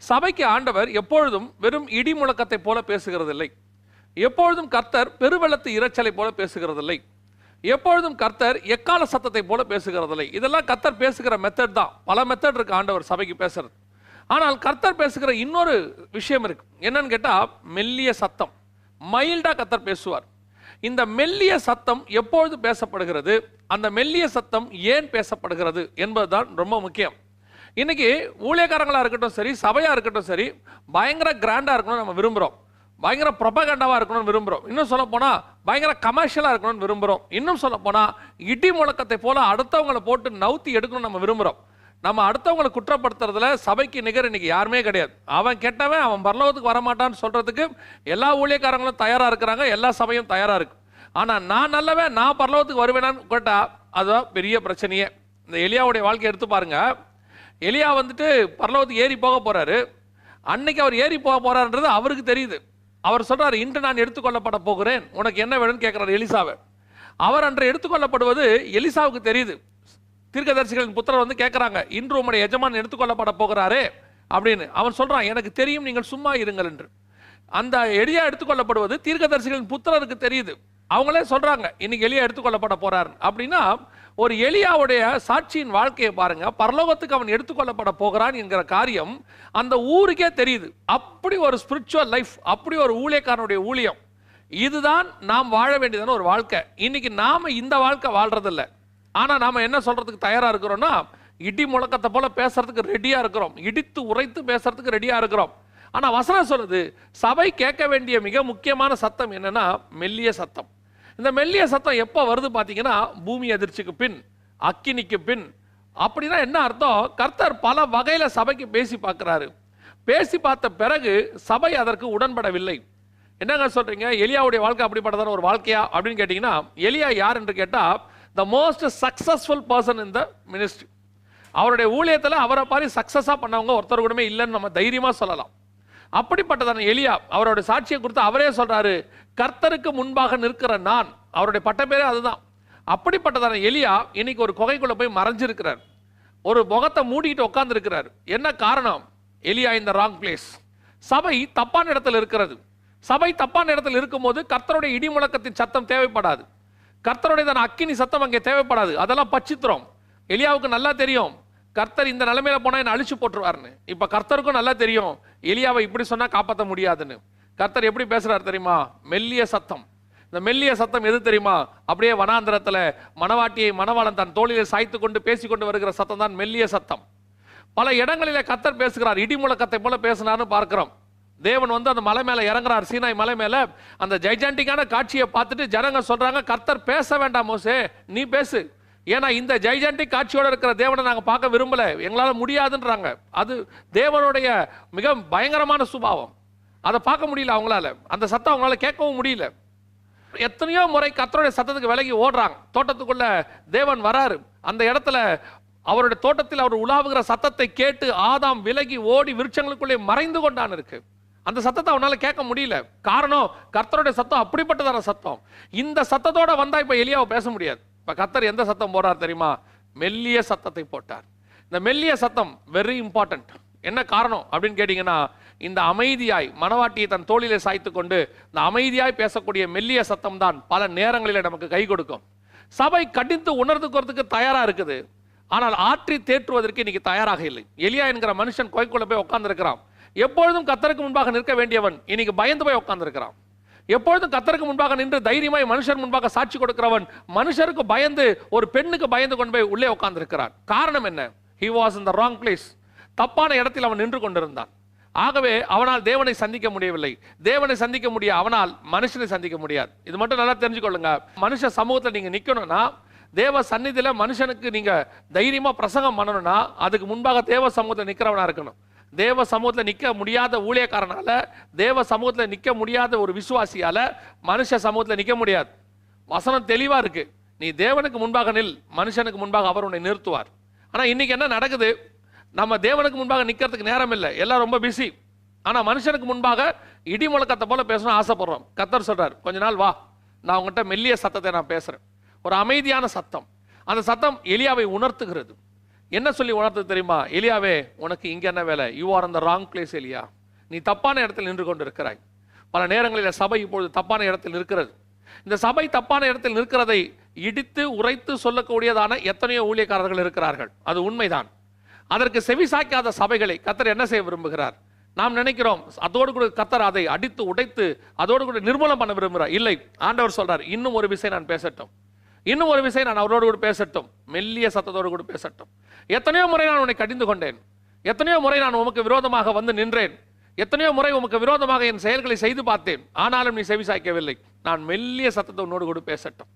சபைக்கு ஆண்டவர் எப்பொழுதும் வெறும் இடி முழக்கத்தை போல பேசுகிறதில்லை. எப்பொழுதும் கர்த்தர் பெருவெள்ளத்து இரைச்சலை போல பேசுகிறதில்லை. எப்பொழுதும் கர்த்தர் எக்கால சத்தத்தை போல பேசுகிறதில்லை. இதெல்லாம் கர்த்தர் பேசுகிற மெத்தட் தான். பல மெத்தட் இருக்கு ஆண்டவர் சபைக்கு பேசுறது. ஆனால் கர்த்தர் பேசுகிற இன்னொரு விஷயம் இருக்கு. என்னன்னு கேட்டால் மெல்லிய சத்தம். மைல்டா கர்த்தர் பேசுவார். இந்த மெல்லிய சத்தம் எப்பொழுது பேசப்படுகிறது? அந்த மெல்லிய சத்தம் ஏன் பேசப்படுகிறது என்பதுதான் ரொம்ப முக்கியம். இன்னைக்கு ஊழியக்காரங்களாக இருக்கட்டும் சரி சபையாக இருக்கட்டும் சரி பயங்கர கிராண்டாக இருக்கணும்னு நம்ம விரும்புகிறோம் பயங்கர ப்ரொபகண்டாவாக இருக்கணும்னு விரும்புகிறோம் இன்னும் சொல்ல பயங்கர கமர்ஷியலாக இருக்கணும்னு விரும்புகிறோம் இன்னும் சொல்ல இடி முழக்கத்தை போல அடுத்தவங்களை போட்டு நவுத்தி எடுக்கணும்னு நம்ம விரும்புகிறோம் நம்ம அடுத்தவங்களை குற்றப்படுத்துறதுல சபைக்கு நிகர் இன்னைக்கு யாருமே கிடையாது. அவன் கெட்டவன் அவன் பரலோகத்துக்கு வரமாட்டான்னு சொல்கிறதுக்கு எல்லா ஊழியக்காரங்களும் தயாராக இருக்கிறாங்க எல்லா சபையும் தயாராக இருக்கு. ஆனால் நான் நல்லவன் நான் பரலோகத்துக்கு வருவேனான்னு கேட்டால் அதுதான் பெரிய பிரச்சனையே. இந்த எலியாவுடைய வாழ்க்கையை எடுத்து பாருங்கள் எலியா வந்துட்டு பரலோகத்துக்கு ஏறி போக போறாரு. அன்னைக்கு அவர் ஏறி போக போறாருன்றது அவருக்கு தெரியுது. அவர் சொல்றாரு இன்று நான் எடுத்துக்கொள்ளப்பட போகிறேன். உனக்கு என்ன வேணும்னு கேட்கிறார் எலிசாவை. அவர் அன்று எடுத்துக்கொள்ளப்படுவது எலிசாவுக்கு தெரியுது. தீர்க்கதரிசிகளின் புத்திரர் வந்து கேட்குறாங்க இன்று உம்முடைய எஜமான் எடுத்துக்கொள்ளப்பட போகிறாரே? அப்படின்னு. அவன் சொல்றான் எனக்கு தெரியும் நீங்கள் சும்மா இருங்கள் என்று. அந்த எலியா எடுத்துக்கொள்ளப்படுவது தீர்க்கதரிசிகளின் புத்திரருக்கு தெரியுது. அவங்களே சொல்றாங்க இன்னைக்கு எலியா எடுத்துக்கொள்ளப்பட போறார் அப்படின்னா ஒரு எளியாவுடைய சாட்சியின் வாழ்க்கையை பாருங்க. பரலோகத்துக்கு அவன் எடுத்துக்கொள்ளப்பட போகிறான் என்கிற காரியம் அந்த ஊருக்கே தெரியுது. அப்படி ஒரு ஸ்பிரிச்சுவல் லைஃப் அப்படி ஒரு ஊழியக்காரனுடைய ஊழியம். இதுதான் நாம் வாழ வேண்டியதான ஒரு வாழ்க்கை. இன்னைக்கு நாம இந்த வாழ்க்கை வாழ்றதில்ல. ஆனால் நாம என்ன சொல்றதுக்கு தயாரா இருக்கிறோம்னா இடி முழக்கத்தை போல பேசுறதுக்கு ரெடியா இருக்கிறோம். இடித்து உரைத்து பேசுறதுக்கு ரெடியா இருக்கிறோம். ஆனால் வசனம் சொல்லுது சபை கேட்க வேண்டிய மிக முக்கியமான சத்தம் என்னன்னா மெல்லிய சத்தம். இந்த மெல்லிய சத்தம் எப்போ வருது பார்த்தீங்கன்னா பூமி அதிர்ச்சிக்கு பின் அக்கினிக்கு பின். அப்படின்னா என்ன அர்த்தம்? கர்த்தர் பல வகையில் சபைக்கு பேசி பார்க்குறாரு. பேசி பார்த்த பிறகு சபை அதற்கு உடன்படவில்லை. என்னங்க சொல்கிறீங்க எலியாவுடைய வாழ்க்கை அப்படிப்பட்டதான ஒரு வாழ்க்கையா? அப்படின்னு கேட்டிங்கன்னா எலியா யார் என்று கேட்டால் the most successful person in the ministry அவருடைய ஊழியத்தில் அவரை மாதிரி சக்ஸஸாக பண்ணவங்க ஒருத்தர் கூடமே இல்லைன்னு நம்ம தைரியமாக சொல்லலாம். அப்படிப்பட்டதான எலியா அவரோட சாட்சியை கொடுத்து அவரே சொல்கிறாரு கர்த்தருக்கு முன்பாக நிற்கிற நான் அவருடைய பட்டப்பேரே அதுதான். அப்படிப்பட்டதான எலியா இன்னைக்கு ஒரு குகைக்குள்ளே போய் மறைஞ்சிருக்கிறார். ஒரு முகத்தை மூடிட்டு உட்கார்ந்து என்ன காரணம்? எலியா இந்த ராங் பிளேஸ் சபை தப்பான இடத்துல இருக்கிறது. சபை தப்பான இடத்துல இருக்கும்போது கர்த்தருடைய இடி முழக்கத்தின் சத்தம் தேவைப்படாது. கர்த்தருடைய தான் அக்கினி சத்தம் அங்கே தேவைப்படாது. அதெல்லாம் பச்சித்திரம். எலியாவுக்கு நல்லா தெரியும். கர்த்தர் இந்த நிலைமையில போனால் என்ன அழிச்சு போட்டுருவாருன்னு. இப்போ கர்த்தருக்கும் நல்லா தெரியும். எலியாவை இப்படி சொன்னால் காப்பாற்ற முடியாதுன்னு. கர்த்தர் எப்படி பேசுறாரு தெரியுமா? மெல்லிய சத்தம். இந்த மெல்லிய சத்தம் எது தெரியுமா? அப்படியே வனாந்திரத்தில் மணவாட்டியை மணவாளன் தன் தோளிலே சாய்த்து கொண்டு பேசிக்கொண்டு வருகிற சத்தம் தான் மெல்லிய சத்தம். பல இடங்களிலே கத்தர் பேசுகிறார். இடி முழக்கத்தை போல பேசினார்னு பார்க்கிறோம். தேவன் வந்து அந்த மலை மேலே இறங்குறார். சீனாய் மலை மேலே அந்த ஜைஜாண்டிக்கான காட்சியை பார்த்துட்டு ஜனங்க சொல்றாங்க கர்த்தர் பேச வேண்டாம் மோசே நீ பேசு. ஏன்னா இந்த ஜைஜாண்டிக் காட்சியோடு இருக்கிற தேவனை நாங்கள் பார்க்க விரும்பலை. எங்களால் முடியாதுன்றாங்க. அது தேவனுடைய மிக பயங்கரமான சுபாவம். அதை பார்க்க முடியல அவங்களால. அந்த சத்தம் அவங்களால கேட்கவும் முடியல. எத்தனையோ முறை கத்தருடைய சத்தத்துக்கு விலகி ஓடுறாங்க. தோட்டத்துக்குள்ள தேவன் வராரு. அந்த இடத்துல அவருடைய தோட்டத்தில் அவர் உலாவுகிற சத்தத்தை கேட்டு ஆதாம் விலகி ஓடி விருட்சங்களுக்குள்ளே மறைந்து கொண்டான் இருக்கு. அந்த சத்தத்தை அவனால கேட்க முடியல. காரணம் கர்த்தருடைய சத்தம் அப்படிப்பட்டதான சத்தம். இந்த சத்தத்தோட வந்தா இப்ப எலியாவை பேச முடியாது. இப்ப கர்த்தர் எந்த சத்தம் போடுறார் தெரியுமா? மெல்லிய சத்தத்தை போட்டார். இந்த மெல்லிய சத்தம் வெரி இம்பார்ட்டன்ட் என்ன காரணம் அப்படின்னு கேட்டீங்கன்னா இந்த அமைதியாய் மனவாட்டியை தன் தோளிலே சாய்த்து கொண்டு இந்த அமைதியாய் பேசக்கூடிய மெல்லிய சத்தம் தான் பல நேரங்களில் நமக்கு கை கொடுக்கும். சபை கடிந்து உணர்ந்துக்கிறதுக்கு தயாராக இருக்குது. ஆனால் ஆற்றி தேற்றுவதற்கு இன்னைக்கு தயாராக இல்லை. எலியா என்கிற மனுஷன் கோய்க்குள்ள போய் உட்காந்துருக்கிறான் எப்பொழுதும் கத்தருக்கு முன்பாக நிற்க வேண்டியவன் இன்னைக்கு பயந்து போய் உட்கார்ந்திருக்கிறான் எப்பொழுதும் கத்தருக்கு முன்பாக நின்று தைரியமாய் மனுஷர் முன்பாக சாட்சி கொடுக்கிறவன் மனுஷருக்கு பயந்து ஒரு பெண்ணுக்கு பயந்து கொண்டு போய் உள்ளே உட்காந்துருக்கிறான் காரணம் என்ன? He was in the wrong place தப்பான இடத்தில் அவன் நின்று கொண்டிருந்தான். ஆகவே அவனால் தேவனை சந்திக்க முடியவில்லை. தேவனை சந்திக்க முடிய அவனால் மனுஷனை சந்திக்க முடியாது. இது மட்டும் நல்லா தெரிஞ்சுக்கொள்ளுங்க. மனுஷ சமூகத்தில் நீங்கள் நிற்கணும்னா தேவ சந்நிதியில் மனுஷனுக்கு நீங்கள் தைரியமாக பிரசங்கம் பண்ணணும்னா அதுக்கு முன்பாக தேவ சமூகத்தில் நிற்கிறவனாக இருக்கணும். தேவ சமூகத்தில் நிற்க முடியாத ஊழியக்காரனால தேவ சமூகத்தில் நிற்க முடியாத ஒரு விசுவாசியால் மனுஷ சமூகத்தில் நிற்க முடியாது. வசனம் தெளிவாக இருக்குது நீ தேவனுக்கு முன்பாக நில். மனுஷனுக்கு முன்பாக அவர் உன்னை நிறுத்துவார். ஆனால் இன்றைக்கி என்ன நடக்குது? நம்ம தேவனுக்கு முன்பாக நிற்கிறதுக்கு நேரம் இல்லை. எல்லாம் ரொம்ப பிஸி ஆனால் மனுஷனுக்கு முன்பாக இடி முழக்கத்தை போல பேசணும் ஆசைப்படுறோம். கத்தர் சொல்கிறார் கொஞ்ச நாள் வா. நான் உங்ககிட்ட மெல்லிய சத்தத்தை நான் பேசுகிறேன் ஒரு அமைதியான சத்தம். அந்த சத்தம் எலியாவை உணர்த்துகிறது. என்ன சொல்லி உணர்த்து தெரியுமா? எலியாவே உனக்கு இங்கே என்ன வேலை? யூ ஆர் அந்த ராங் பிளேஸ் எலியா நீ தப்பான இடத்தில் நின்று கொண்டு இருக்கிறாய் பல நேரங்களில் சபை இப்பொழுது தப்பான இடத்தில் இருக்கிறது இந்த சபை தப்பான இடத்தில் நிற்கிறதை இடித்து உரைத்து சொல்லக்கூடியதான எத்தனையோ ஊழியக்காரர்கள் இருக்கிறார்கள். அது உண்மைதான். அதற்கு செவி சாய்க்காத சபைகளை கத்தர் என்ன செய்ய விரும்புகிறார்? நாம் நினைக்கிறோம் அதோடு கூட கத்தர் அதை அடித்து உடைத்து அதோடு கூட நிர்மூலம் பண்ண விரும்புகிறார். இல்லை ஆண்டவர் சொல்றார் இன்னும் ஒரு விஷயம் நான் பேசட்டும். இன்னும் ஒரு விஷயம் நான் அவரோடு கூட பேசட்டும். மெல்லிய சத்தத்தோடு கூட பேசட்டும். எத்தனையோ முறை நான் உன்னை கடிந்து கொண்டேன். எத்தனையோ முறை நான் உமக்கு விரோதமாக வந்து நின்றேன். எத்தனையோ முறை உமக்கு விரோதமாக என் செயல்களை செய்து பார்த்தேன். ஆனாலும் நீ செவி சாய்க்கவில்லை. நான் மெல்லிய சத்தத்தை உன்னோடு கூட பேசட்டும்.